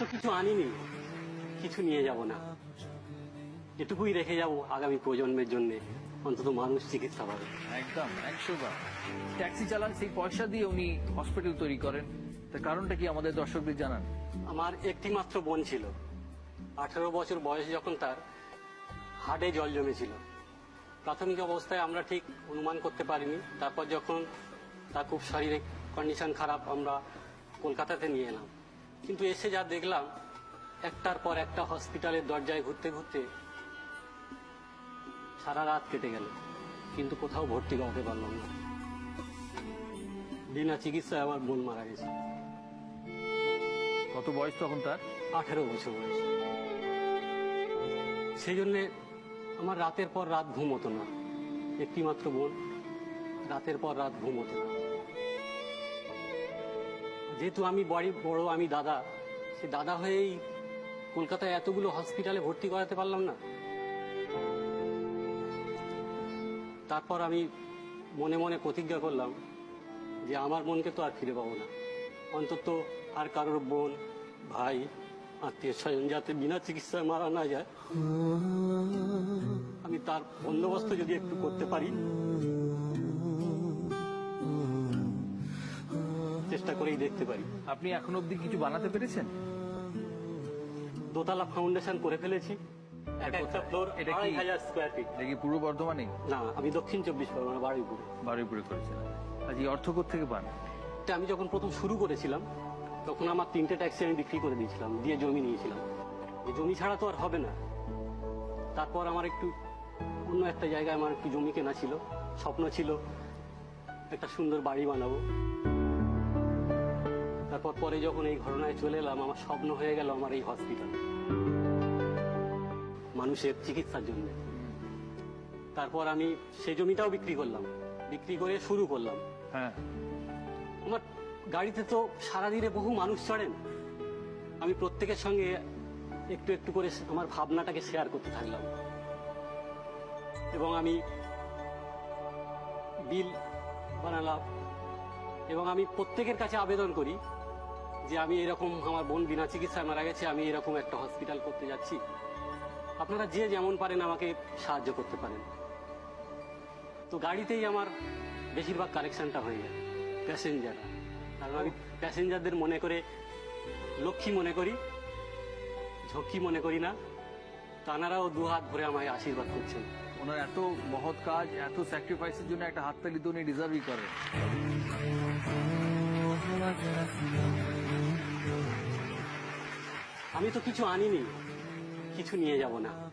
তো কিছু আনিনি। কিছু নিয়ে যাব না। এটুকুই রেখে যাব আগামী প্রজন্মের জন্য। অন্তত মানুষ চিকিৎসা পাবে। একদম একশো বার ট্যাক্সি চালান সেই পয়সা দিয়ে উনি হসপিটাল তৈরি করেন। তার কারণটা কি আমাদের দর্শকদের জানান? আমার একটি মাত্র বোন ছিল। আঠারো বছর বয়স যখন তার হার্টে জল জমেছিল। প্রাথমিক অবস্থায় আমরা ঠিক অনুমান করতে পারিনি। তারপর যখন তার খুব শারীরিক কন্ডিশন খারাপ আমরা কলকাতাতে নিয়ে এলাম। কিন্তু এসে যা দেখলাম একটার পর একটা হসপিটালের দরজায় ঘুরতে ঘুরতে সারা রাত কেটে গেল। কিন্তু কোথাও ভর্তি করাতে পারলাম না। বিনা চিকিৎসায় আমার বোন মারা গেছে। কত বয়স তখন তার? আঠেরো বছর বয়স। সেই জন্যে আমার রাতের পর রাত ঘুম হতো না। একটি মাত্র বোন রাতের পর রাত ঘুম হতো না। যেহেতু আমি বাড়ি বড়, আমি দাদা, সে দাদা হয়েই কলকাতায় এতগুলো হসপিটালে ভর্তি করাতে পারলাম না। তারপর আমি মনে মনে প্রতিজ্ঞা করলাম যে আমার মনকে তো আর ফিরে পাবো না। অন্তত আর কারোর বোন, ভাই, আত্মীয় স্বজন যাতে বিনা চিকিৎসায় মারা না যায়, আমি তার বন্দোবস্ত যদি একটু করতে পারি চেষ্টা করেই দেখতে পারি। আপনি এখন অবধি কিছু বানাতে পেরেছেন? দোতলা ফাউন্ডেশন করে ফেলেছি। এক একটা ফ্লোর এটা কি- হাজার স্কোয়ার ফিট এটা কি পূর্ব বর্ধমানে না আমি দক্ষিণ চব্বিশ পরগনা বারুইপুরে। বারুইপুরে করেছেন। আজ এই অর্থ থেকে পান? এটা আমি যখন প্রথম শুরু করেছিলাম তখন আমার তিনটে ট্যাক্সি আমি বিক্রি করে দিয়েছিলাম দিয়ে জমি নিয়েছিলাম। এই জমি ছাড়া তো আর হবে না। তারপর আমার একটু অন্য একটা জায়গায় আমার একটু জমি কেনা ছিল স্বপ্ন ছিল একটা সুন্দর বাড়ি বানাবো। তারপর পরে যখন এই ঘটনায় চলে এলাম আমার স্বপ্ন হয়ে গেল আমার এই হসপিটাল মানুষের চিকিৎসার জন্য। তারপর আমি সেই জমিটাও বিক্রি করলাম। বিক্রি করে শুরু করলাম। হ্যাঁ। আমার গাড়িতে তো সারাদিনে বহু মানুষ চড়েন। আমি প্রত্যেকের সঙ্গে একটু একটু করে আমার ভাবনাটাকে শেয়ার করতে থাকলাম। এবং আমি বিল বানালাম। এবং আমি প্রত্যেকের কাছে আবেদন করি যে আমি এরকম আমার বোন বিনা চিকিৎসায় মারা গেছে, আমি এরকম একটা হসপিটাল করতে যাচ্ছি। আপনারা যে যেমন পারেন আমাকে সাহায্য করতে পারেন। তো গাড়িতেই আমার বেশিরভাগ কালেকশনটা হয়ে যায় প্যাসেঞ্জাররা কারণ আমি প্যাসেঞ্জারদের মনে করে, লক্ষ্মী মনে করি, ঝক্কি মনে করি না। তানারাও দু হাত ভরে আমায় আশীর্বাদ করছেন। ওনার এত মহৎ কাজ, এত স্যাক্রিফাইসের জন্য একটা হাততালি তো উনি ডিজার্ভই করেন। আমি তো কিছু আনিনি। কিছু নিয়ে যাব না।